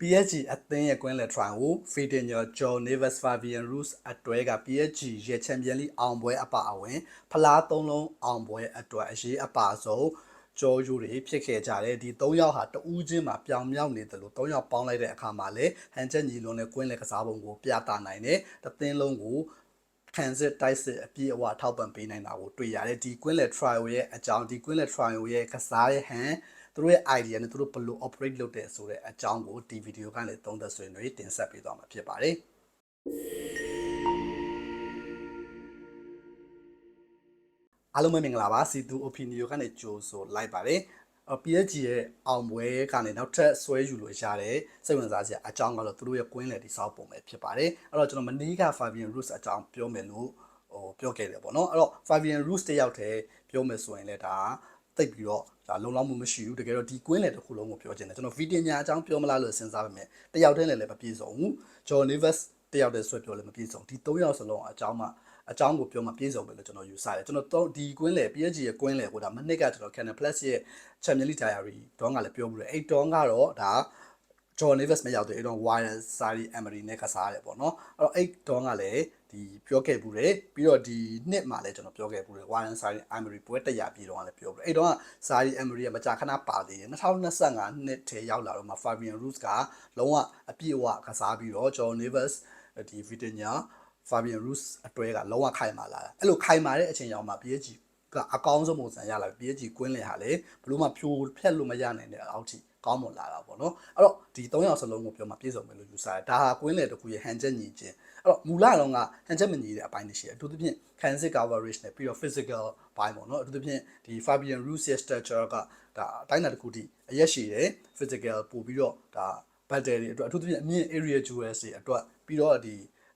PSG အသင်းရဲ့ကွင်းလယ် try ကို Ferdinand Joe Neves Fabian Ruiz အတွဲက PSG ရဲ့ချန်ပီယံလိအောင်ပွဲအပါအဝင် ဖလားသုံးလုံးအောင်ပွဲအတွက်အရေးအပါဆုံးကြောယူတွေဖြစ်ခဲ့ကြတယ်ဒီ၃ယောက်ဟာတဦးချင်းမှာပြောင်မြောက်နေတယ်လို့၃ယောက်ပေါင်းလိုက်တဲ့အခါမှာလေဟန်ချက်ညီလွန်တဲ့ကွင်းလယ်ကစားပုံကိုပြသနိုင်တယ်တသင်းလုံးကိုခံစစ်တိုက်စစ်အပြည့်အဝထောက်ပံ့ပေးနိုင်တာကိုတွေ့ရတယ်ဒီကွင်းလယ် trial ရဲ့အကြောင်းဒီကွင်းလယ် trial ရဲ့ကစားရဲ့ဟန် သူတို့ရဲ့ idea နဲ့သူတို့ဘယ်လို operate လုပ်တယ်ဆိုတဲ့အကြောင်းကိုဒီဗီဒီယိုကနေသုံးသပ်ဆွေးနွေးတင်ဆက်ပေးသွားမှာဖြစ်ပါတယ်အားလုံးပဲမင်္ဂလာပါစီတူ opinion ကနေကြိုဆိုလိုက်ပါတယ်အ PSG ရဲ့အောင်ပွဲကနေနောက်ထပ်ဆွဲယူလို့ရတဲ့စိတ်ဝင်စားစရာအကြောင်းကတော့သူတို့ရဲ့ကွင်းလယ်တိစောက်ပုံပဲဖြစ်ပါတယ်အဲ့တော့ကျွန်တော်မနီးက Fabian Ruiz အကြောင်းပြောမယ်လို့ဟိုပြောခဲ့တယ်ပေါ့နော်အဲ့တော့ Fabian Ruiz တယောက်တည်းပြောမယ်ဆိုရင်လည်းဒါ တိတ်ပြီးတော့ဒါလုံလောက်မှုမရှိဘူးတကယ်တော့ဒီကွင်းလယ်တစ်ခုလုံးကိုပြောချင်တယ်ကျွန်တော်ဗီဒီညာအကြောင်းပြောမလားလို့စဉ်းစားပါမယ်တယောက်တည်းလည်းလည်းမပြည့်စုံဘူး John Neves တယောက်တည်းဆွဲပြောလည်းမပြည့်စုံဒီ၃ယောက်စလုံးအကြောင်းမှအကြောင်းကိုပြောမှပြည့်စုံပဲလို့ကျွန်တော်ယူဆတယ်ကျွန်တော်တော့ဒီကွင်းလေ PSG ရဲ့ကွင်းလေကိုဒါမနစ်ကကျွန်တော် Canal Plus ရဲ့ Champions League Diary ဒေါင်းကလည်းပြောပြီးတော့အဲ့ဒေါင်းကတော့ဒါ John Neves မရောက်သေးအဲ့တော့ Wire Sari Emery နဲ့ကစားရတယ်ပေါ့နော်အဲ့တော့အဲ့ဒေါင်းကလည်း ဒီပြောခဲ့ဘူးတယ်ပြီးတော့ဒီနှစ်မှာလည်းကျွန်တော်ပြောခဲ့ဘူးတယ် Wire Sari Emery ပွဲတက်ရပြီးတော့လည်းပြောပြီးအဲ့တော့ Sari Emery ကမကြာခဏပါသေးတယ်2025နှစ်ထဲရောက်လာတော့မှ Fabian Ruiz ကလုံးဝအပြည့်အဝကစားပြီးတော့ John Neves ဒီ Vitinha Fabian Ruiz အတွဲကလုံးဝခိုင်မာလာတာအဲ့လိုခိုင်မာတဲ့အချိန်ရောက်မှ PSG ကအကောင်းဆုံးပုံစံရလာ PSG ကွင်းလင်ဟာလေဘလို့မှဖြိုးဖက်လို့မရနိုင်တဲ့အောက်ထိကောင်းမွန်လာတာပေါ့နော်အဲ့တော့ဒီ၃ယောက်စလုံးကိုပြောမှပြည့်စုံမယ်လို့ယူဆတယ်ဒါဟာကွင်းလယ်တစ်ခုရဲ့ဟန်ချက်ညီခြင်း အဲ့တော့မူလတော့ကဟန်ချက်မညီတဲ့အပိုင်းတွေရှိတယ်အထူးသဖြင့် cancer coverage နဲ့ပြီးတော့ physical ဘိုင်းပေါ့နော်အထူးသဖြင့်ဒီ Fabian Ruiz ရဲ့ structure ကဒါအတိုင်းအတာတစ်ခုထိအရက်ရှိတယ် physical ပို့ပြီးတော့ဒါ battery တွေအတွက်အထူးသဖြင့်အမြင့် area jewels တွေအတွက်ပြီးတော့ဒီ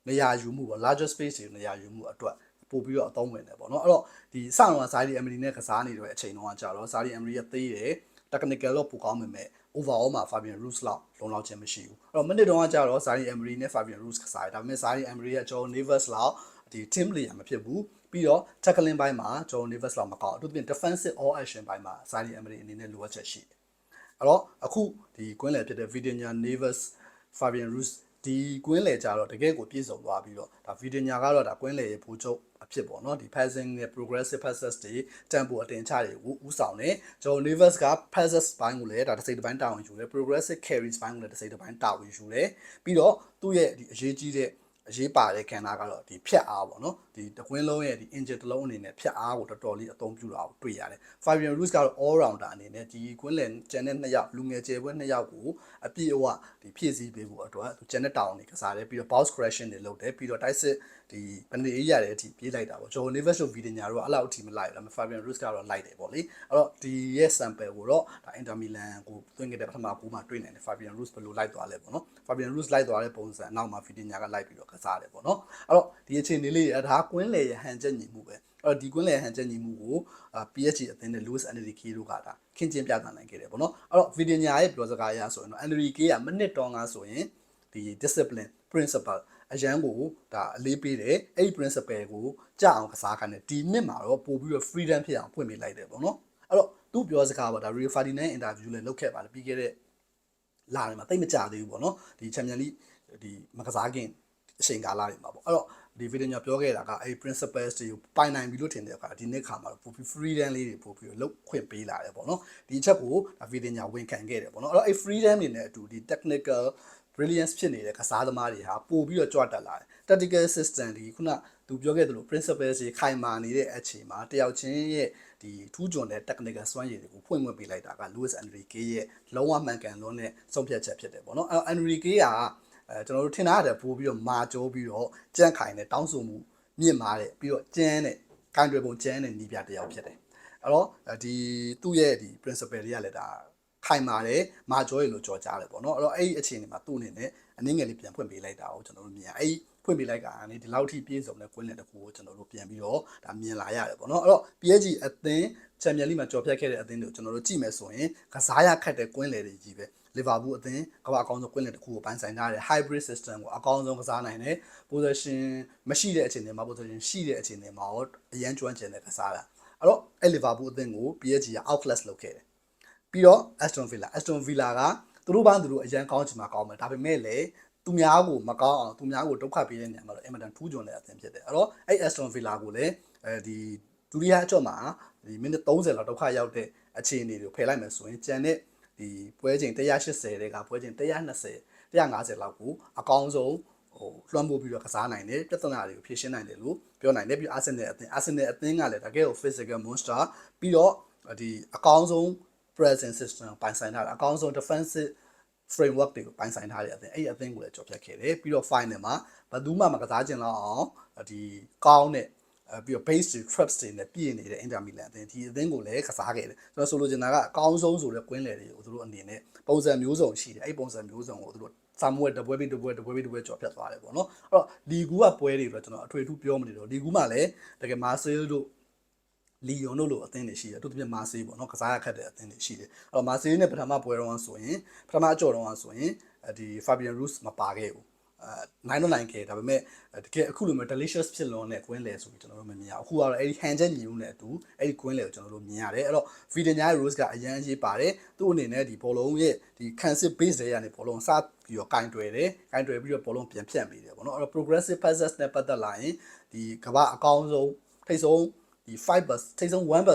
နေရာယူမှုပေါ့ larger space တွေနေရာယူမှုအတွက်ပို့ပြီးတော့အသုံးဝင်တယ်ပေါ့နော်အဲ့တော့ဒီစအောင်ကဇာဒီအမရီနဲ့ကစားနေတဲ့အချိန်တုန်းကကြာတော့ဇာဒီအမရီရဲ့သေးတယ် technical တော့ပိုကောင်းပေမဲ့ overall မှာ Fabian Ruiz လောက်လုံလောက်ခြင်းမရှိဘူးအဲ့တော့မိနစ်တုန်းကကြာတော့ Zari Emery နဲ့ Fabian Ruiz ကစားတယ်ဒါပေမဲ့ Zari Emery ရဲ့ Joe Neves လောက်ဒီ team player မဖြစ်ဘူးပြီးတော့ tackling ဘိုင်းမှာ Joe Neves လောက်မကောင်းအထူးသဖြင့် defensive all action ဘိုင်းမှာ Zari Emery အနေနဲ့လိုအပ်ချက်ရှိတယ်အဲ့တော့အခုဒီကွင်းလယ်ဖြစ်တဲ့ Vitinha Neves Fabian Ruiz ဒီကွင်းလေကြတော့တကယ်ကိုပြည့်စုံသွားပြီးတော့ဒါဗီဒီညာကတော့ဒါကွင်းလေရဲ့ဘူချုပ်အဖြစ်ပေါ့နော်ဒီ passing နဲ့ progressive passes တွေ tempo အတင်ချတွေကိုဥဆောင်တယ်ကျွန်တော် Neves က passes ဘိုင်းကိုလည်းဒါတစ်စိတ်တစ်ပိုင်းတာဝန်ယူတယ် progressive carries ဘိုင်းကိုလည်းတစ်စိတ်တစ်ပိုင်းတာဝန်ယူတယ်ပြီးတော့သူ့ရဲ့ဒီအရေးကြီးတဲ့ အရေးပါတဲ့ခံစားကတော့ဒီဖြတ်အားပေါ့နော်ဒီတကွင်းလုံးရဲ့ဒီ engine တစ်လုံးအနေနဲ့ဖြတ်အားကိုတော်တော်လေးအသုံးပြုတာကိုတွေ့ရတယ် Fabian Ruiz ကတော့ all rounder အနေနဲ့ဒီကွင်းလန်ကျန်တဲ့နှစ်ယောက်လူငယ်ကျယ်ပွဲနှစ်ယောက်ကိုအပြည့်အဝဒီဖြည့်ဆည်းပေးဖို့အတွက်သူကျန်တဲ့တောင်တွေကစားတယ်ပြီးတော့ bounce correction တွေလုပ်တယ်ပြီးတော့ dice ဒီဘယ်နေရတဲ့အထိပြေးလိုက်တာပေါ့ Joe Neves တို့ video ညာတော့အဲ့လောက်အထိမလိုက်ဘူးဒါပေမဲ့ Fabian Ruiz ကတော့လိုက်တယ်ပေါ့လေအဲ့တော့ဒီရဲ့ sample ကိုတော့ဒါ Inter Milan ကိုသွင်းခဲ့တဲ့ပထမကူမှာတွေ့နိုင်တယ် Fabian Ruiz ဘယ်လိုလိုက်သွားလဲပေါ့နော် Fabian Ruiz လိုက်သွားတဲ့ပုံစံအနောက်မှာ video ညာကလိုက်ပြီးတော့ကစားတယ်ပေါ့နော်အဲ့တော့ဒီအခြေအနေလေးဒါကွင်းလေရဟန်ချက်ညီမှုပဲအဲ့တော့ဒီကွင်းလေဟန်ချက်ညီမှုကို PSG အသင်းနဲ့ Luis Enrique တို့ကဒါခင်းကျင်းပြသနိုင်ခဲ့တယ်ပေါ့နော်အဲ့တော့ video ညာရဲ့ပြောစကားအရဆိုရင်တော့ Enrique ကမိနစ်တောင်းကားဆိုရင်ဒီ discipline principle အရန်ကိုဒါအလေးပေးတယ်အဲ့ဒီ principle ကိုကြအောင်ကစားခိုင်းတယ်ဒီနှစ်မှာတော့ပို့ပြီးတော့ freedom ဖြစ်အောင်ဖွင့်ပေးလိုက်တယ်ပေါ့နော်အဲ့တော့သူပြောစကားပေါ့ဒါ Rio Ferdinand interview လည်းလုပ်ခဲ့ပါတယ်ပြီးခဲ့တဲ့လာတယ်မှာတိတ်မကြသေးဘူးပေါ့နော်ဒီ Champions League ဒီမကစားခင် အချိန်ကာလတွေမှာပေါ့အဲ့တော့ဒီဗီဒီယိုပြောခဲ့တာကအဲ့ principles တွေကိုပိုင်နိုင်ပြီလို့ထင်တဲ့အခါဒီနေ့ခါမှာပို့ပြီး freedom လေးတွေပို့ပြီးလုတ်ခွင့်ပေးလာတယ်ပေါ့နော်ဒီအချက်ကိုဒါဗီဒီယိုဝင်ခံခဲ့တယ်ပေါ့နော်အဲ့တော့အဲ့ freedom တွေနဲ့အတူဒီ technical brilliance ဖြစ်နေတဲ့ကစားသမားတွေဟာပို့ပြီးတော့ကြွတက်လာတယ် tactical system ဒီခုနသူပြောခဲ့သလို principles တွေခိုင်မာနေတဲ့အချိန်မှာတယောက်ချင်းရဲ့ဒီထူးချွန်တဲ့ technical စွမ်းရည်တွေကိုဖွင့်ဖွင့်ပေးလိုက်တာက Luis Enrique ရဲ့လုံးဝမှန်ကန်လွန်းတဲ့ဆုံးဖြတ်ချက်ဖြစ်တယ်ပေါ့နော်အဲ့တော့ Enrique က အဲကျွန်တော်တို့ထင်တာတဲ့ပို့ပြီးတော့မာကြိုးပြီးတော့ကြန့်ခိုင်တဲ့တောင်းဆိုမှုမြင့်မာတဲ့ပြီးတော့ကျန်းတဲ့ကိုင်တွယ်ပုံကျန်းတဲ့နီးပြတယောက်ဖြစ်တယ်အဲ့တော့ဒီသူ့ရဲ့ဒီ principle တွေကလည်းဒါခိုင်မာတယ်မာကြောရည်လို့ကြော်ကြားတယ်ပေါ့နော်အဲ့တော့အဲ့ဒီအခြေအနေမှာသူ့အနေနဲ့အနည်းငယ်လေးပြန်ဖွင့်ပေးလိုက်တာကိုကျွန်တော်တို့မြင်ရအဲ့ဒီဖွင့်ပေးလိုက်တာကနေဒီလောက်ထိပြည့်စုံတဲ့ကွင်းလင်တစ်ခုကိုကျွန်တော်တို့ပြန်ပြီးတော့ဒါမြင်လာရတယ်ပေါ့နော်အဲ့တော့ PSG အသင်းချန်ပီယံလိမှာကြော်ဖြတ်ခဲ့တဲ့အသင်းတွေကိုကျွန်တော်တို့ကြည့်မယ်ဆိုရင်ကစားရခတ်တဲ့ကွင်းလယ်တွေကြီးပဲ လီဗာပူးအသင်းကမ္ဘာအကောင်းဆုံးကွင်းလယ်တစ်ခုကိုပိုင်းဆိုင်ထားတဲ့ hybrid system ကိုအကောင်းဆုံးကစားနိုင်တယ် position မရှိတဲ့အချိန်တွေမှာ position ရှိတဲ့အချိန်တွေမှာရောအရန်ကျွမ်းကျင်တဲ့ကစားတာအဲ့တော့အဲ့လီဗာပူးအသင်းကို PSG က outclass လုပ်ခဲ့တယ်ပြီးတော့ Aston Villa Aston Villa ကသူတို့ဘာသူတို့အရန်ကောင်းချင်မှာကောင်းမယ်ဒါပေမဲ့လည်းသူများကိုမကောင်းအောင်သူများကိုဒုက္ခပေးတဲ့နေရာမှာတော့အင်မတန်ထူးချွန်တဲ့အသင်းဖြစ်တယ်အဲ့တော့အဲ့ Aston Villa ကိုလည်းအဲဒီဒုတိယအကြော့မှာဒီမိနစ်30လောက်ဒုက္ခရောက်တဲ့အခြေအနေတွေကိုဖယ်လိုက်မယ်ဆိုရင်ကြံတဲ့ ဒီပွဲချိန်180တဲ့ကပွဲချိန်120 150လောက်ကိုအကောင်းဆုံးဟိုလွှမ်းမိုးပြီးတော့ကစားနိုင်တယ်ပြဿနာတွေကိုဖြေရှင်းနိုင်တယ်လို့ပြောနိုင်တယ်ပြီးအာဆင်နယ်အသင်းအာဆင်နယ်အသင်းကလည်းတကယ်ကို physical monster ပြီးတော့ဒီအကောင်းဆုံး present system ပိုင်ဆိုင်ထားတာအကောင်းဆုံး defensive framework တွေကိုပိုင်ဆိုင်ထားတဲ့အသင်းအဲ့ဒီအသင်းကိုလည်းကြော်ဖြတ်ခဲ့တယ်ပြီးတော့ final မှာဘယ်သူမှမကစားကျင်တော့အောင်ဒီကောင်းတဲ့အဲ ပြီးတော့ base to traps တွေနဲ့ပြည့်နေတဲ့ Inter Milan အသင်းဒီအသင်းကိုလည်းကစားခဲ့တယ်ကျွန်တော်ဆိုလိုချင်တာကအကောင်းဆုံးဆိုတဲ့ကွင်းလယ်တွေကိုသူတို့အနေနဲ့ပုံစံမျိုးစုံရှိတယ်အဲ့ဒီပုံစံမျိုးစုံကိုသူတို့စာမွေးတပွဲပြီးတပွဲတပွဲပြီးတပွဲကြော်ဖြတ်သွားတယ်ပေါ့နော်အဲ့တော့လီဂူကပွဲတွေတော့ကျွန်တော်အထွေထူးပြောမနေတော့လီဂူမှာလည်းတကယ်မာဆေးတို့လီယွန်တို့လိုအသင်းတွေရှိတယ်အထူးသဖြင့်မာဆေးပေါ့နော်ကစားရခက်တဲ့အသင်းတွေရှိတယ်အဲ့တော့မာဆေးနဲ့ပထမပွဲတော့ဆိုရင်ပထမအကြော်တော့ဆိုရင်ဒီ Fabian Ruiz မပါခဲ့ဘူးအဲ နိုင်တော့နိုင်ခဲ့ဒါပေမဲ့တကယ်အခုလိုမျိုး delicious ဖြစ်လွန်တဲ့ကွင်းလေဆိုပြီးကျွန်တော်တို့မမြင်ရဘူးအခုကတော့အဲ့ဒီ hand ချက်ညီဦးနဲ့အတူအဲ့ဒီကွင်းလေကိုကျွန်တော်တို့မြင်ရတယ်အဲ့တော့ Vidania Rose ကအရန်ရေးပါတယ်သူ့အနေနဲ့ဒီဘောလုံးရဲ့ဒီ cancel base တွေကနေဘောလုံးစပြီးတော့ကင်တွယ်တယ်ကင်တွယ်ပြီးတော့ဘောလုံးပြန်ဖြတ်ပေးတယ်ပေါ့နော်အဲ့တော့ progressive passes နဲ့ပတ်သက်လာရင်ဒီကမ္ဘာအကောင်းဆုံးထိပ်ဆုံး ဒီ5%ထိပ်ဆုံး1%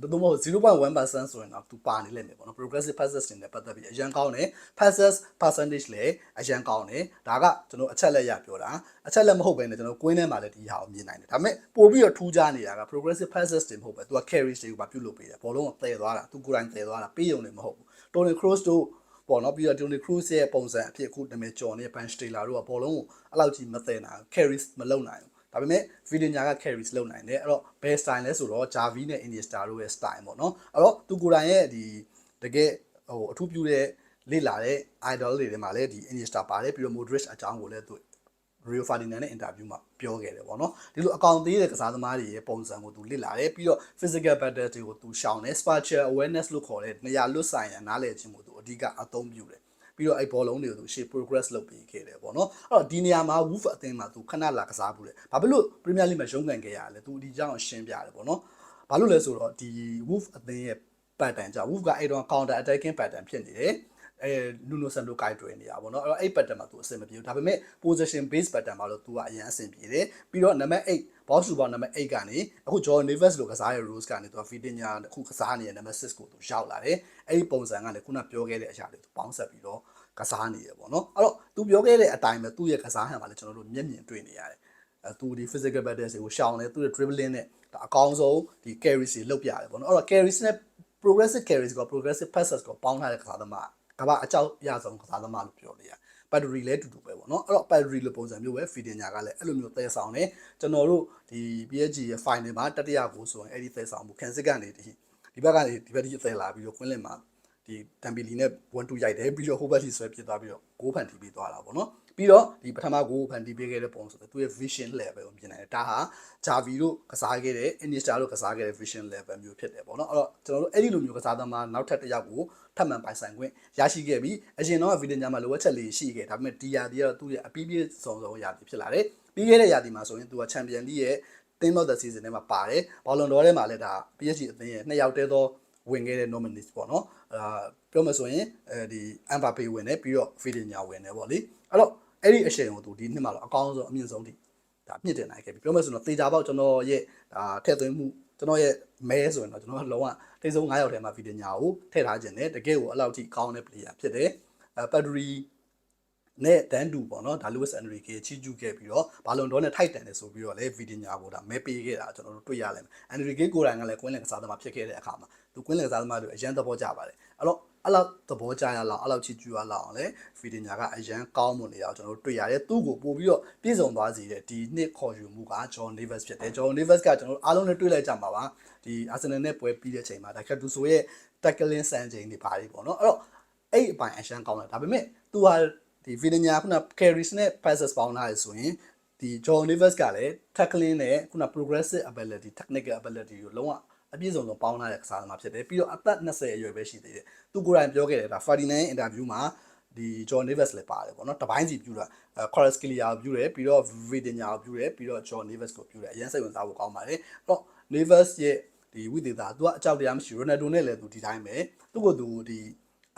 ဘယ်လိုမဟုတ်0.1%ဆိုရင်တော့သူပါနေလိမ့်မယ်ပေါ့နော် progressive passes တွေနဲ့ပတ်သက်ပြီးအရန်ကောင်းတယ် passes percentage လည်းအရန်ကောင်းတယ်ဒါကကျွန်တော်အချက်လက်ရပြောတာအချက်လက်မဟုတ်ဘဲနဲ့ကျွန်တော်ကွင်းထဲမှာလည်းဒီဟာကိုမြင်နိုင်တယ်ဒါပေမဲ့ပို့ပြီးတော့ထူးခြားနေတာက progressive passes တွေမဟုတ်ပဲသူက carries တွေကိုပါပြုတ်လုပ်ပေးတယ်ဘောလုံးကိုတည်သွားတာသူကိုယ်တိုင်တည်သွားတာပေးရုံနဲ့မဟုတ်ဘူး Toni Kroos တို့ပေါ့နော်ပြီးတော့ Toni Kroos ရဲ့ပုံစံအဖြစ်အခုနာမည်ကျော်နေတဲ့ Ben Stiller တို့ကဘောလုံးကိုအဲ့လောက်ကြီးမသိနိုင်ဘူး carries မလုပ်နိုင်ဘူး ဒါပေမဲ့ Vidinya က carries လုပ်နိုင်တယ်အဲ့တော့ best style လဲဆိုတော့ Javi နဲ့ Iniesta တို့ရဲ့ style ပေါ့နော်အဲ့တော့သူကိုယ်တိုင်ရဲ့ဒီတကယ်ဟိုအထူးပြုတဲ့လေ့လာတဲ့ idol တွေထဲမှာလည်းဒီ Iniesta ပါတယ်ပြီးတော့ Modric အကြောင်းကိုလည်းသူ Rio Ferdinand နဲ့ interview မှာပြောခဲ့တယ်ပေါ့နော်ဒီလိုအကောင်သေးတဲ့ကစားသမားတွေရဲ့ပုံစံကိုသူလေ့လာတယ်ပြီးတော့ physical battle တွေကိုသူရှောင်တယ် spatial awareness လို့ခေါ်တဲ့နေရာလွတ်ဆိုင်ရာနားလည်ခြင်းကိုသူအဓိကအသုံးပြုတယ် ပြီးတော့အဲ့ဘောလုံးတွေကိုသူရှေ့ progress လုပ်ပြီးခဲ့တယ်ပေါ့နော်အဲ့တော့ဒီနေရာမှာ Wolf အသင်းမှာသူခဏလာကစားဘူးတယ်ဘာဖြစ်လို့ Premier League မှာရုံးကန်ခဲ့ရလဲသူဒီကြောင်းရှင်းပြတယ်ပေါ့နော်ဘာလို့လဲဆိုတော့ဒီ Wolf အသင်းရဲ့ pattern ကြောင့် Wolf ကအဲ့တော့ counter attacking pattern ဖြစ်နေတယ် အဲနူနိုဆန်တို့ကိုက်တွယ်နေတာပေါ့နော်အဲ့တော့အဲ့ pattern မှာသူအဆင်မပြေဘူးဒါပေမဲ့ position based pattern မှာလို့သူကအရင်အဆင်ပြေတယ်ပြီးတော့ number 8 box super number 8ကနေအခု John Neves လို့ကစားရ Rose ကနေသူက Vitinha အခုကစားနေတဲ့ number 6ကိုသူရောက်လာတယ်အဲ့ဒီပုံစံကလည်းခုနပြောခဲ့တဲ့အရာတွေသူပေါင်းဆက်ပြီးတော့ကစားနေရပေါ့နော်အဲ့တော့သူပြောခဲ့တဲ့အတိုင်းပဲသူ့ရဲ့ကစားဟန်မှာလည်းကျွန်တော်တို့မျက်မြင်တွေ့နေရတယ်အဲသူဒီ physical battles ကိုရှောင်တယ်သူ့ရဲ့ dribbling နဲ့ဒါအကောင်းဆုံးဒီ carries တွေလုပ်ပြရတယ်ပေါ့နော်အဲ့တော့ carries နဲ့ progressive carries ကို progressive passes ကိုပေါင်းထားတဲ့ကစားသမား ကဘာအကြောက်ရဆုံးကစားသမားလို့ပြောလို့ရတယ် battery လည်းတူတူပဲပေါ့နော်အဲ့တော့ battery လိုပုံစံမျိုးပဲ feeding ညာကလည်းအဲ့လိုမျိုးသယ်ဆောင်တယ်ကျွန်တော်တို့ဒီ PSG ရဲ့ final မှာတတိယကိုဆိုရင်အဲ့ဒီသယ်ဆောင်မှုခံစစ်ကနေဒီဒီဘက်ကနေဒီဘက်ထိသယ်လာပြီးတော့ခွင်းလင်မှာ ဒီတမ်ပီလီနဲ့1 2ရိုက်တယ်ပြီးတော့ဟိုဘက်ထိဆွဲပြစ်သွားပြီးတော့ဂိုးဖန်တီးပြီးသွားတာပေါ့နော်ပြီးတော့ဒီပထမဂိုးဖန်တီးပေးခဲ့တဲ့ပုံဆိုတော့သူရဲ့ vision level ကိုမြင်နိုင်တယ်ဒါဟာ Javi တို့ကစားခဲ့တဲ့ Iniesta တို့ကစားခဲ့တဲ့ vision level မျိုးဖြစ်တယ်ပေါ့နော်အဲ့တော့ကျွန်တော်တို့အဲ့ဒီလိုမျိုးကစားသမားနောက်ထပ်တစ်ယောက်ကိုထပ်မံပိုင်ဆိုင်ခွင့်ရရှိခဲ့ပြီးအရင်တော့ဗီဒီယိုမှာလိုအပ်ချက်လေးရှိခဲ့ဒါပေမဲ့ဒီယာဒီကတော့သူ့ရဲ့အပီးပြည့်စုံစုံရာဒီဖြစ်လာတယ်ပြီးခဲ့တဲ့ရာဒီမှာဆိုရင်သူကချန်ပီယံလိရဲ့ team of the season ထဲမှာပါတယ်ဘောလုံးတော်ထဲမှာလည်းဒါ PSG အသင်းရဲ့နှစ်ယောက်တည်းသော ဝင်ခဲ့တဲ့ nominees ပေါ့နော်အာပြောမှဆိုရင်အဲဒီအမ်ဘာပေဝင်တယ်ပြီးတော့ဗီဒီယိုဝင်တယ်ပေါ့လေအဲ့တော့အဲ့ဒီအချိန်ကိုသူဒီနှစ်မှာတော့အကောင်းဆုံးအမြင့်ဆုံးထိဒါမြင့်တင်နိုင်ခဲ့ပြီပြောမှဆိုတော့တေချာပေါက်ကျွန်တော်ရဲ့ဒါထည့်သွင်းမှုကျွန်တော်ရဲ့မဲဆိုရင်တော့ကျွန်တော်လုံးဝထိဆုံး9ယောက်ထဲမှာဗီဒီယိုကိုထည့်ထားခြင်းနဲ့တကယ်ကိုအဲ့လောက်ထိကောင်းတဲ့ player ဖြစ်တယ်အဲပတ်ဒရီ နဲ့တန်းတူပေါ့နော်ဒါ Lewis Enrique ချီကျူးခဲ့ပြီးတော့ဘာလွန်ဒေါနဲ့ထိုက်တန်တယ်ဆိုပြီးတော့လေဗီဒီညာကိုဒါမဲပေးခဲ့တာကျွန်တော်တို့တွေ့ရလိမ့်မယ် Enrique ကိုယ်တိုင်ကလည်းကွင်းလင်ကစားသမားဖြစ်ခဲ့တဲ့အခါမှာသူကွင်းလင်ကစားသမားတွေအရန်သဘောကျပါတယ်အဲ့တော့အဲ့လောက်သဘောကျရလောက်အဲ့လောက်ချီကျူးရလောက်အောင်လေဗီဒီညာကအရန်ကောင်းမွန်နေတာကိုကျွန်တော်တို့တွေ့ရတယ်သူ့ကိုပို့ပြီးတော့ပြည့်စုံသွားစေတဲ့ဒီနှစ်ခေါ်ယူမှုက John Davis ဖြစ်တယ် John Davis ကကျွန်တော်တို့အားလုံးနဲ့တွေ့လိုက်ကြမှာပါဒီ Arsenal နဲ့ပွဲပြီးတဲ့ချိန်မှာဒါခက်တူဆိုရဲ့ tackling စံချိန်တွေပါတယ်ပေါ့နော်အဲ့တော့အဲ့အပိုင်းအရှမ်းကောင်းတယ်ဒါပေမဲ့သူဟာ ဒီ Vidinya ခုန carries နဲ့ passes ပေါင်းထားရဆိုရင်ဒီ John Davis ကလည်း tackling နဲ့ခုန progressive ability technical ability ကိုလုံးဝအပြည့်စုံဆုံးပေါင်းထားတဲ့ကစားသမားဖြစ်တယ်ပြီးတော့အသက်20အရွယ်ပဲရှိသေးတယ်သူကိုယ်တိုင်ပြောခဲ့တယ်ဒါ Ferdinand interview မှာဒီ John Davis လည်းပါတယ်ပေါ့နော်တပိုင်းစီပြူတာ Chorus Clear ကိုပြူတယ်ပြီးတော့ Vidinya ကိုပြူတယ်ပြီးတော့ John Davis ကိုပြူတယ်အရင်စိတ်ဝင်စားဖို့ကောင်းပါတယ်အဲ့တော့ Davis ရဲ့ဒီဝိသေသသူကအကြောက်တရားမရှိရိုနယ်ဒိုနဲ့လည်းသူဒီတိုင်းပဲသူ့ကိုသူဒီ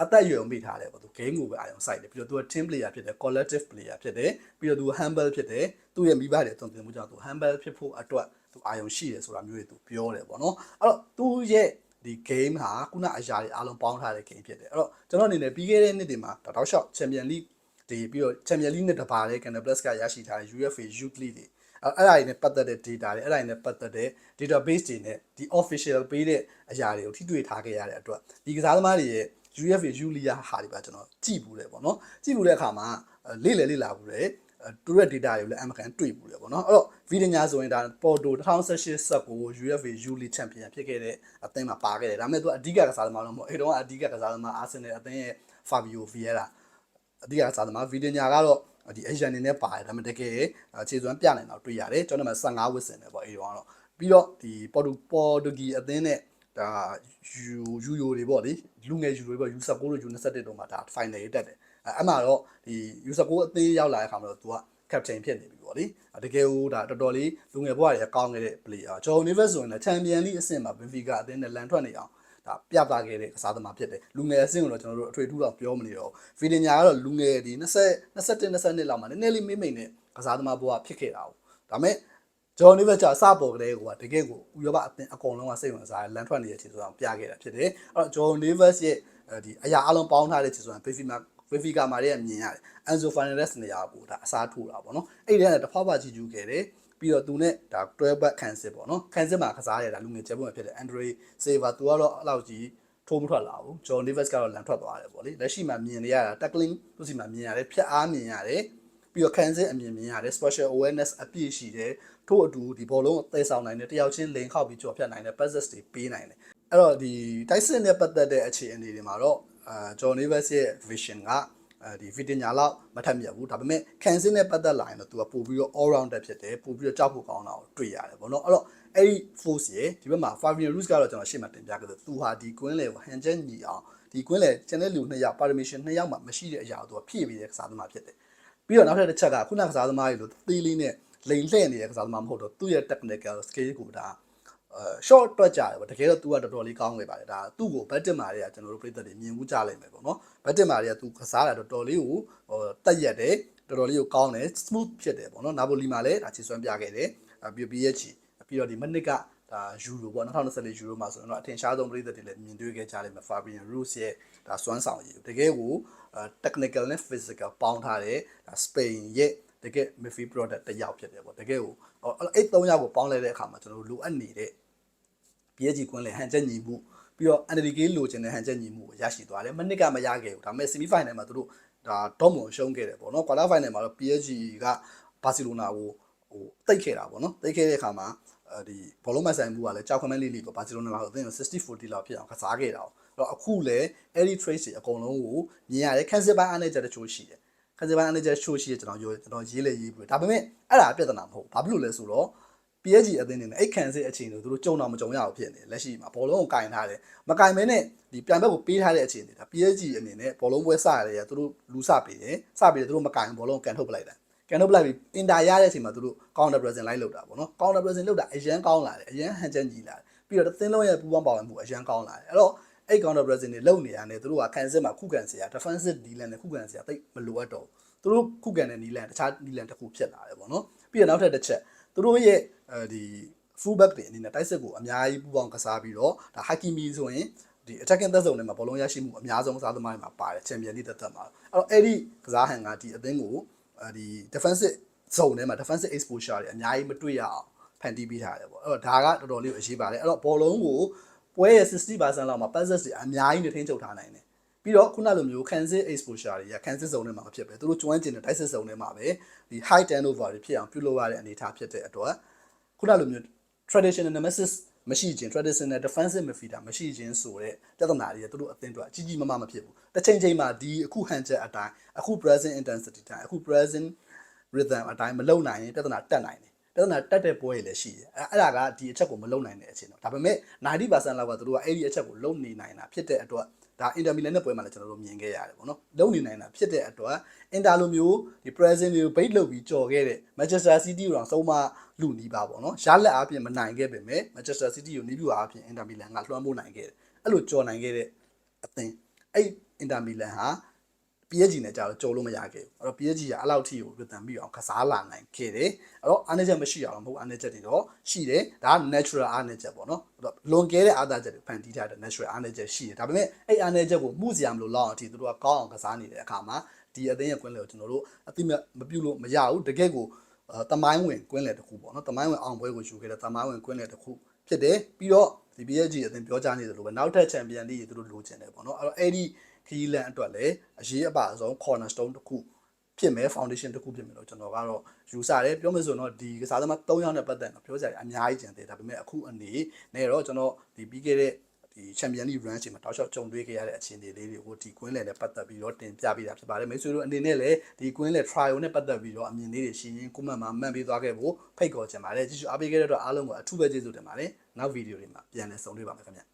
အသက်အရွယ်ကိုမိထားတယ်ပေါ့သူ game ကိုပဲအာရုံစိုက်တယ်ပြီးတော့သူက team player ဖြစ်တယ် collective player ဖြစ်တယ်ပြီးတော့သူ humble ဖြစ်တယ်သူ့ရဲ့မိဘတွေအသွင်သင်မှုကြောင့်သူ humble ဖြစ်ဖို့အတွက်သူအာရုံရှိတယ်ဆိုတာမျိုးတွေသူပြောတယ်ပေါ့နော်အဲ့တော့သူ့ရဲ့ဒီ game ဟာခုနအရာတွေအားလုံးပေါင်းထားတဲ့ game ဖြစ်တယ်အဲ့တော့ကျွန်တော်အနေနဲ့ပြီးခဲ့တဲ့နှစ်တွေမှာတောက်လျှောက် Champion League ဒီပြီးတော့ Champion League နဲ့တပါတဲ့ Canal Plus ကရရှိထားတဲ့ UFA Youth League တွေအဲ့အဲ့ဒါတွေနဲ့ပတ်သက်တဲ့ data တွေအဲ့ဒါတွေနဲ့ပတ်သက်တဲ့ database တွေနဲ့ဒီ official ပေးတဲ့အရာတွေကိုထိတွေ့ထားခဲ့ရတဲ့အတွက်ဒီကစားသမားတွေရဲ့ UFA Julia ဟာတွေပါကျွန်တော်ကြည့်ဘူးတယ်ပေါ့နော်ကြည့်ဘူးတဲ့အခါမှာလေ့လေလေ့လာဘူးတယ်သူတို့ရဲ့ data တွေကိုလည်းအမှန်ကန်တွေ့ဘူးလေပေါ့နော်အဲ့တော့ဗီဒီညာဆိုရင်ဒါပေါ်တို2018 19 UFA U League Champion ဖြစ်ခဲ့တဲ့အသင်းမှာပါခဲ့တယ်ဒါပေမဲ့သူကအဓိကကစားသမားတော့မဟုတ်အဲ့တော့အဓိကကစားသမားအာဆင်နယ်အသင်းရဲ့ Fabio Vieira အဓိကကစားသမားဗီဒီညာကတော့ဒီအရန်နေနဲ့ပါတယ်ဒါပေမဲ့တကယ်ခြေစွမ်းပြနိုင်တော့တွေ့ရတယ်ကျွန်တော်မှ15ဝစ်စင်တယ်ပေါ့အဲ့တော့ကတော့ပြီးတော့ဒီပေါ်တူပေါ်တူဂီအသင်းနဲ့ ဒါယူယူယိုတွေပေါ့လေလူငယ်ယူတွေပေါ့ U19 တို့ U21 တို့မှာဒါ final တက်တယ်အဲအမှတော့ဒီ U19 အသေးရောက်လာတဲ့ခါမှာတော့ तू က captain ဖြစ်နေပြီပေါ့လေတကယ်ဟိုဒါတော်တော်လေးလူငယ်ဘဝတွေကောင်းခဲ့တဲ့ player ဂျော်နီဗက်ဆိုရင်လည်း Champion League အဆင့်မှာ Benfica အသင်းနဲ့လန်ထွက်နေအောင်ဒါပြသခဲ့တဲ့ကစားသမားဖြစ်တယ်လူငယ်အဆင့်ကိုတော့ကျွန်တော်တို့အထွေထူးတော့ပြောမနေတော့ဗီဒီညာကတော့လူငယ်ဒီ20 21 22လောက်မှာနည်းနည်းလေးမိမ့်မိန်နဲ့ကစားသမားဘဝဖြစ်ခဲ့တာပေါ့ဒါပေမဲ့ ဂျော်နီဗက်ချာစပေါ်ကလေးကတကယ်ကိုဥရောပအသင်းအကုန်လုံးကစိတ်ဝင်စားလန်ထွက်နေတဲ့ခြေစွမ်းပြခဲ့တာဖြစ်တယ်အဲ့တော့ဂျော်နီဗက်ရဲ့ဒီအရာအလုံးပေါင်းထားတဲ့ခြေစွမ်း Benfica ဘယ်ဖီကာမာတွေကမြင်ရတယ်အန်ဇိုဖိုင်နရက်စ်နေရာကိုဒါအစားထိုးတာပေါ့နော်အဲ့ဒီကတဖွားဖွားကြည့်ကြည့်ခဲ့တယ်ပြီးတော့သူနဲ့ဒါ12 back ခံစစ်ပေါ့နော်ခံစစ်မှာကစားရတာလူငယ်ချက်ပွင့်ဖြစ်တဲ့ Andre Silva သူကတော့အဲ့လောက်ကြီးထိုးမထွက်လာဘူး John Davis ကတော့လန်ထွက်သွားတယ်ပေါ့လေလက်ရှိမှာမြင်နေရတာ tackling သူစီမှာမြင်ရတယ်ဖြတ်အားမြင်ရတယ် ပြီးတော့ခံစစ်အမြင်မြင်ရတယ် special awareness အပြည့်ရှိတယ်ထို့အတူဒီဘောလုံးကိုသယ်ဆောင်နိုင်တယ်တယောက်ချင်းလိန်ခောက်ပြီးကြော်ဖြတ်နိုင်တယ် passes တွေပေးနိုင်တယ်အဲ့တော့ဒီတိုက်စစ်နဲ့ပတ်သက်တဲ့အခြေအနေတွေမှာတော့အာ John Davis ရဲ့ vision ကအဲဒီဗီဒီညာလောက်မထက်မြက်ဘူးဒါပေမဲ့ကန်စင်းနဲ့ပတ်သက်လာရင်တော့သူကပို့ပြီးတော့ all rounder ဖြစ်တယ်ပို့ပြီးတော့ကြောက်ဖို့ကောင်းတာကိုတွေ့ရတယ်ပေါ့နော်အဲ့တော့အဲ့ဒီ force ရေဒီဘက်မှာ Fabian Ruiz ကတော့ကျွန်တော်ရှေ့မှာတင်ပြခဲ့တယ်သူဟာဒီ queen လေကိုဟန်ချက်ညီအောင်ဒီ queen လေကျန်တဲ့လူနှစ်ယောက် permission နှစ်ယောက်မှမရှိတဲ့အရာကိုသူကဖြည့်ပြီးတဲ့ကစားသမားဖြစ်တယ် ပြီးတော့နောက်ထပ်တစ်ချက်ကခုနကစားသမားတွေလို့သီးလေးနဲ့လိန်လှည့်နေတဲ့ကစားသမားမဟုတ်တော့သူ့ရဲ့ technical skill ကိုဒါအဲ short တွက်ကြတယ်ပေါ့တကယ်တော့ तू ကတော်တော်လေးကောင်းနေပါတယ်ဒါသူ့ကို budget မာတွေကကျွန်တော်တို့ပြည်သက်တွေမြင်မှုကြလိမ့်မယ်ပေါ့နော် budget မာတွေက तू ကစားတာတော်တော်လေးကိုဟိုတက်ရက်တယ်တော်တော်လေးကိုကောင်းတယ် smooth ဖြစ်တယ်ပေါ့နော်နာပိုလီမှာလည်းဒါချေစွမ်းပြခဲ့တယ်ပြီးပြီးရဲ့ချီပြီးတော့ဒီမနစ်ကဒါယူရိုပေါ့2024ယူရိုမှာဆိုရင်တော့အထင်ရှားဆုံးပြည်သက်တွေလည်းမြင်တွေ့ခဲ့ကြလိမ့်မယ် Fabian Ruiz ရဲ့ဒါစွမ်းဆောင်ရည်တကယ်ကို technical နဲ့ physical ပေါင်းထားတဲ့ဒါ Spain ရဲ့တကယ် midfield product တစ်ယောက်ဖြစ်တယ်ပေါ့တကယ်ကိုအဲ့၃ယောက်ကိုပေါင်းလိုက်တဲ့အခါမှာကျွန်တော်တို့လိုအပ်နေတဲ့ PSG ကွင်းလေဟန်ချက်ညီမှုပြီးတော့ NDK လိုချင်တဲ့ဟန်ချက်ညီမှုကိုရရှိသွားတယ်မနစ်ကမရခဲ့ဘူးဒါပေမဲ့ semi final မှာသူတို့ဒါတော့မွန်ရှုံးခဲ့တယ်ပေါ့နော် quarter final မှာတော့ PSG ကဘာစီလိုနာကိုဟိုတိတ်ခဲ့တာပေါ့နော်တိတ်ခဲ့တဲ့အခါမှာအဲဒီဘောလုံးမဆိုင်မှုကလည်းကြောက်ခမန်းလေးလေးပေါ့ဘာစီလိုနာကအသင်းကို60 40လောက်ဖြစ်အောင်ကစားခဲ့တာ။အဲ့ တော့အခုလည်းအဲ့ဒီ trace တွေအကုန်လုံးကိုမြင်ရတယ်ခန်းစစ်ပိုင်းအားနဲ့ချက်တချို့ရှိတယ်။ခန်းစစ်ပိုင်းအားနဲ့ချက်ချို့ရှိတယ်ကျွန်တော်ပြောကျွန်တော်ရေးလေရေးပြီးဒါပေမဲ့အဲ့ဒါပြဿနာမဟုတ်ဘာဖြစ်လို့လဲဆိုတော့ PSG အသင်းနေနဲ့အဲ့ခံစစ်အချိန်တွေသူတို့ကြုံတော့မကြုံရအောင်ဖြစ်နေလက်ရှိမှာဘောလုံးကိုကင်ထားတယ်မကင်မဲနဲ့ဒီပြိုင်ဘက်ကိုပေးထားတဲ့အချိန်တွေဒါ PSG အနေနဲ့ဘောလုံးပွဲစရတယ်သူတို့လူစပေးတယ်စပေးတယ်သူတို့မကင်ဘောလုံးကိုကန်ထုတ်ပလိုက်တယ်ကန်ထုတ်ပလိုက်ပြီးအင်တာရတဲ့အချိန်မှာသူတို့ counter pressing လိုက်လုပ်တာပေါ့နော် counter pressing လုပ်တာအရန်ကောင်းလာတယ်အရန်ဟန်ချက်ညီလာတယ်ပြီးတော့သင်းလုံးရဲ့ပူပေါင်းပါဝင်မှုအရန်ကောင်းလာတယ်အဲ့တော့ အဲ့ counter pressing တွေလုပ်နေရတယ်သူတို့ကခံစစ်မှာခုခံစရာ defensive D line နဲ့ခုခံစရာတိတ်မလိုအပ်တော့သူတို့ခုခံတဲ့ D line တခြား D line တစ်ခုဖြစ်လာတယ်ပေါ့နော်ပြီးတော့နောက်ထပ်တစ်ချက်သူတို့ရဲ့အဲဒီ full back တွေအနေနဲ့တိုက်စစ်ကိုအများကြီးပူပေါင်းကစားပြီးတော့ဒါ Hakimi ဆိုရင်ဒီ attacking သက်စုံတွေမှာဘောလုံးရရှိမှုအများဆုံးစားသမားတွေမှာပါတယ် Champions League သက်သက်မှာအဲ့တော့အဲ့ဒီကစားဟန်ကဒီအသင်းကိုဒီ defensive zone ထဲမှာ defensive exposure တွေအများကြီးမတွေ့ရအောင်ဖန်တီးပေးထားတယ်ပေါ့အဲ့တော့ဒါကတော်တော်လေးကိုအရေးပါတယ်အဲ့တော့ဘောလုံးကို ပွဲရဲ့60%လောက်မှာ passes တွေအများကြီးနဲ့ထိန်းချုပ်ထားနိုင်တယ်ပြီးတော့ခုနလိုမျိုး Kansas exposure တွေက Kansas zone ထဲမှာဖြစ်ပဲသူတို့ကျွမ်းကျင်တဲ့ Texas zone ထဲမှာပဲဒီ high turnover တွေဖြစ်အောင်ပြုလုပ်ရတဲ့အနေအထားဖြစ်တဲ့အတွက်ခုနလိုမျိုး traditional nemesis မရှိခြင်း traditional defensive midfielder မရှိခြင်းဆိုတဲ့ပြဿနာတွေသူတို့အသင်းအတွက်အကြီးကြီးမားမားမဖြစ်ဘူးတစ်ချိန်ချိန်မှာဒီအခုဟန်ချက်အတိုင်းအခု present intensity တိုင်းအခု present rhythm အတိုင်းမလုံနိုင်ရင်ပြဿနာတက်နိုင်တယ် ပြဿနာတက်တဲ့ပွဲတွေလည်းရှိတယ်အဲအဲ့ဒါကဒီအချက်ကိုမလုံနိုင်တဲ့အချိန်တော့ဒါပေမဲ့90%လောက်ကသူတို့ကအဲ့ဒီအချက်ကိုလုံနေနိုင်တာဖြစ်တဲ့အတွက်ဒါအင်တာမီလန်နဲ့ပွဲမှာလည်းကျွန်တော်တို့မြင်ခဲ့ရတယ်ပေါ့နော်လုံနေနိုင်တာဖြစ်တဲ့အတွက်အင်တာလိုမျိုးဒီ present တွေကို bait လုပ်ပြီးကြော်ခဲ့တဲ့ Manchester City ကိုတော့ဆုံးမလူနီးပါပေါ့နော်ရလက်အားဖြင့်မနိုင်ခဲ့ပေမဲ့ Manchester City ကိုနီးပြအားဖြင့်အင်တာမီလန်ကလွှမ်းမိုးနိုင်ခဲ့တယ်အဲ့လိုကြော်နိုင်ခဲ့တဲ့အသင်းအဲ့အင်တာမီလန်ဟာ PSG နဲ့ကြာတော့ကြုံလို့မရခဲ့ဘူးအဲ့တော့ PSG ကအဲ့လောက်ထိကိုပြန်ပြီးအောင်ကစားလာနိုင်ခဲ့တယ်အဲ့တော့အားနည်းချက်မရှိအောင်မဟုတ်အားနည်းချက်တွေတော့ရှိတယ်ဒါက natural အားနည်းချက်ပေါ့နော်အဲ့တော့လွန်ကဲတဲ့အားသာချက်တွေဖန်တီးထားတဲ့ natural အားနည်းချက်ရှိတယ်ဒါပေမဲ့အဲ့အားနည်းချက်ကိုမှုစရာမလိုလောက်အောင်အထိသူတို့ကကောင်းအောင်ကစားနေတဲ့အခါမှာဒီအသိရဲ့ကွင်းလေကိုကျွန်တော်တို့အတိမမပြုတ်လို့မရဘူးတကယ်ကိုအဲတမိုင်းဝင်ကွင်းလေတစ်ခုပေါ့နော်တမိုင်းဝင်အောင်ပွဲကိုယူခဲ့တဲ့တမိုင်းဝင်ကွင်းလေတစ်ခုဖြစ်တယ်ပြီးတော့ ဒီ PSG အသင်ပြောကြားနေတယ်လို့ပဲနောက်ထပ်ချန်ပီယံလိသူတို့လိုချင်တယ်ပေါ့နော်အဲ့တော့အဲ့ဒီခီးလန်အတွက်လည်းအရေးအပါဆုံး cornerstone တစ်ခုဖြစ်မယ် foundation တစ်ခုဖြစ်မယ်လို့ကျွန်တော်ကတော့ယူဆတယ်ပြောမယ်ဆိုတော့ဒီကစားသမား၃ယောက်နဲ့ပတ်သက်တော့ပြောကြတယ်အများကြီးကျန်သေးတယ်ဒါပေမဲ့အခုအနေနဲ့တော့ကျွန်တော်ဒီပြီးခဲ့တဲ့ ဒီချန်ပီယံလိ run ချိန်မှာတောက်လျှောက်ကြုံတွေ့ခဲ့ရတဲ့အခြေအနေလေးတွေကိုဒီကွင်းလယ်နဲ့ပတ်သက်ပြီးတော့တင်ပြပေးတာဖြစ်ပါတယ်မိတ်ဆွေတို့အနေနဲ့လည်းဒီကွင်းလယ် trial နဲ့ပတ်သက်ပြီးတော့အမြင်လေးတွေရှင်းရင်း comment မှာမှတ်ပေးသွားခဲ့ဖို့ဖိတ်ခေါ်ချင်ပါတယ်ကြည့်ရှုအားပေးခဲ့တဲ့အတွက်အားလုံးကိုအထူးပဲကျေးဇူးတင်ပါတယ်နောက်ဗီဒီယိုတွေမှာပြန်လည်ဆုံတွေ့ပါမယ်ခင်ဗျ